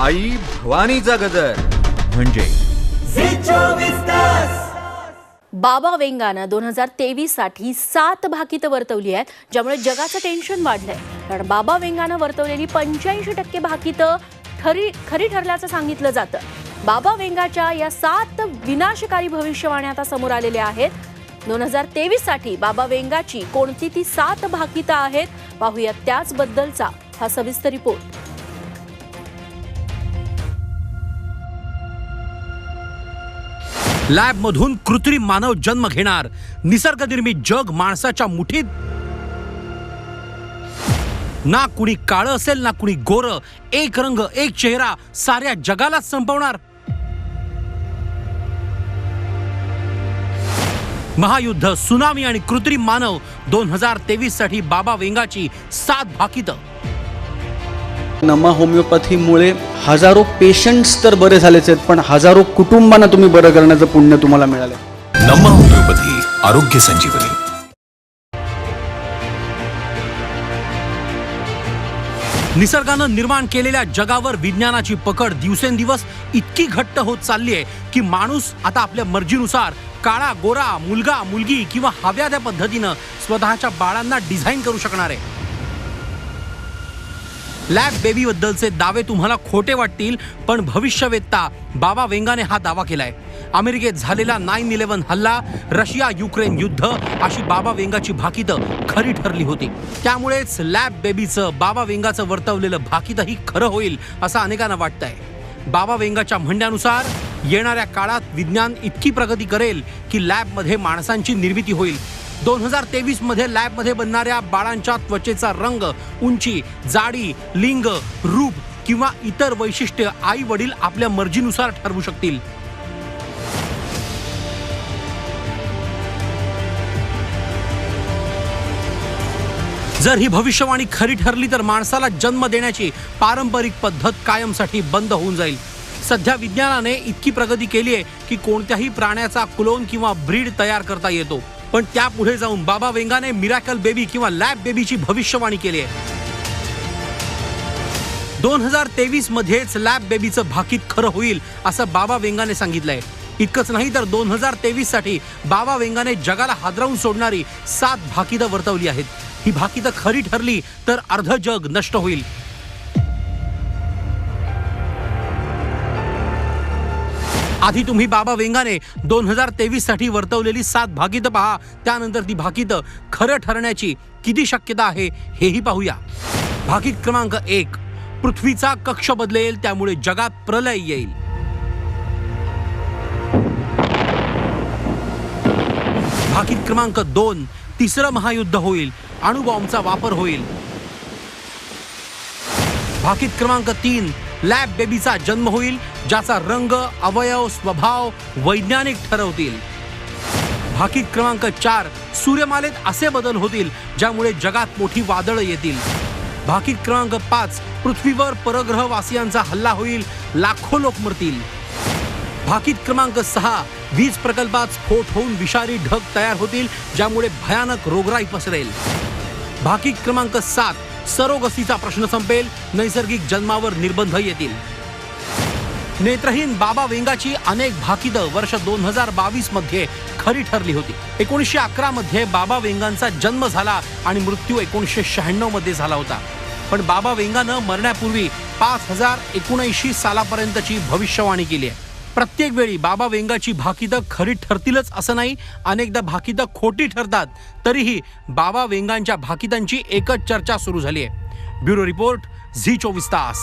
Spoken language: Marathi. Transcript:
आई भवानीचा गजर. म्हणजे? बाबा वेंगानं दोन हजार तेवीससाठी सात भाकीतं वर्तवली आहेत ज्यामुळे जगाचं टेन्शन वाढलंय. कारण बाबा वेंगानं वर्तवलेली पंच्याऐंशी टक्के भाकीतं खरी खरी ठरल्याचं सांगितलं जातं. बाबा वेंगाच्या या सात विनाशकारी भविष्यवाण्या आता समोर आलेल्या आहेत. दोन हजार तेवीससाठी बाबा वेंगाची कोणती ती सात भाकीतं आहेत पाहूया त्याचबद्दलचा हा सविस्तर रिपोर्ट. लॅबमधून कृत्रिम मानव जन्म घेणार. निसर्गनिर्मित जग माणसाच्या मुठीत? ना कुणी काळं असेल ना कुणी गोर. एक रंग एक चेहरा साऱ्या जगालाच संपवणार. महायुद्ध सुनामी आणि कृत्रिम मानव दोन हजार तेवीससाठी बाबा वेंगाची सात भाकीतं. नमा होमिओपॅथीमुळे हजारो पेशंट्स तर बरे झालेच आहेत पण हजारो कुटुंबांना तुम्ही बरं करण्याचं पुण्य तुम्हाला मिळालं नमा होमिओपॅथी आरोग्य संजीवनी. निसर्गानं निर्माण केलेल्या जगावर विज्ञानाची पकड दिवसेंदिवस इतकी घट्ट होत चालली आहे की माणूस आता आपल्या मर्जीनुसार काळा गोरा मुलगा मुलगी किंवा हव्या त्या पद्धतीनं स्वतःच्या बाळांना डिझाईन करू शकणार आहे. लॅब बेबीबद्दलचे दावे तुम्हाला खोटे वाटतील पण भविष्यवेत्ता बाबा वेंगाने हा दावा केलाय. अमेरिकेत झालेला नाईन इलेव्हन हल्ला रशिया युक्रेन युद्ध अशी बाबा वेंगाची भाकीतं खरी ठरली होती. त्यामुळेच लॅब बेबीचं बाबा वेंगाचं वर्तवलेलं भाकीतही खरं होईल असं अनेकांना वाटतंय. बाबा वेंगाच्या म्हणण्यानुसार येणाऱ्या काळात विज्ञान इतकी प्रगती करेल की लॅबमध्ये माणसांची निर्मिती होईल. दोन हजार तेवीसमध्ये लॅबमध्ये बनणाऱ्या बाळांच्या त्वचेचा रंग उंची जाडी लिंग रूप किंवा इतर वैशिष्ट्य आई वडील आपल्या मर्जीनुसार ठरवू शकतील. जर ही भविष्यवाणी खरी ठरली तर माणसाला जन्म देण्याची पारंपरिक पद्धत कायमसाठी बंद होऊन जाईल. सध्या विज्ञानाने इतकी प्रगती केली आहे की कोणत्याही प्राण्याचा क्लोन किंवा ब्रीड तयार करता येतो. पण त्यापुढे जाऊन बाबा वेंगाने मिरॅकल बेबी किंवा लॅब बेबीची भविष्यवाणी केली आहे. दोन हजार तेवीस मध्येच लॅब बेबीचं भाकीत खरं होईल असं बाबा वेंगाने सांगितलंय. इतकंच नाही तर दोन हजार तेवीससाठी बाबा वेंगाने जगाला हादरवून सोडणारी सात भाकीतं वर्तवली आहेत. ही भाकीतं खरी ठरली तर अर्ध जग नष्ट होईल. आधी तुम्ही बाबा वेंगाने दोन हजार तेवीससाठी वर्तवलेली सात भाकीतं पहा. त्यानंतर ती भाकीतं खरं ठरण्याची किती शक्यता आहे हेही पाहूया. भाकीत क्रमांक एक पृथ्वीचा कक्ष बदलेल त्यामुळे जगात प्रलय येईल. भाकीत क्रमांक दोन तिसरं महायुद्ध होईल अणुबॉम्बचा वापर होईल. भाकीत क्रमांक तीन लॅब बेबीचा जन्म होईल ज्याचा रंग अवयव स्वभाव वैज्ञानिक ठरवतील. भाकीत क्रमांक चार सूर्यमालेत असे बदल होतील ज्यामुळे जगात मोठी वादळं येतील. भाकीत क्रमांक पाच पृथ्वीवर परग्रहवासियांचा हल्ला होईल लाखो लोक मरतील. भाकीत क्रमांक सहा वीज प्रकल्पात स्फोट होऊन विषारी ढग तयार होतील ज्यामुळे भयानक रोगराई पसरेल. भाकीत क्रमांक सात सरोगसीचा प्रश्न संपेल नैसर्गिक जन्मावर निर्बंध येतील. नेत्रहीन बाबा वेंगाची अनेक भाकिदं वर्ष दोन हजार बावीसमध्ये खरी ठरली होती. एकोणीसशे अकरा मध्ये बाबा वेंगांचा जन्म झाला आणि मृत्यू एकोणीसशे शहाण्णवमध्ये झाला होता. पण बाबा वेंगानं मरण्यापूर्वी पाच हजार एकोणऐंशी सालापर्यंतची भविष्यवाणी केली आहे. प्रत्येक वेळी बाबा वेंगाची भाकिदं खरी ठरतीलच असं नाही अनेकदा भाकिदं खोटी ठरतात तरीही बाबा वेंगांच्या भाकिदांची एकच चर्चा सुरू झाली आहे. ब्युरो रिपोर्ट झी चोवीस तास.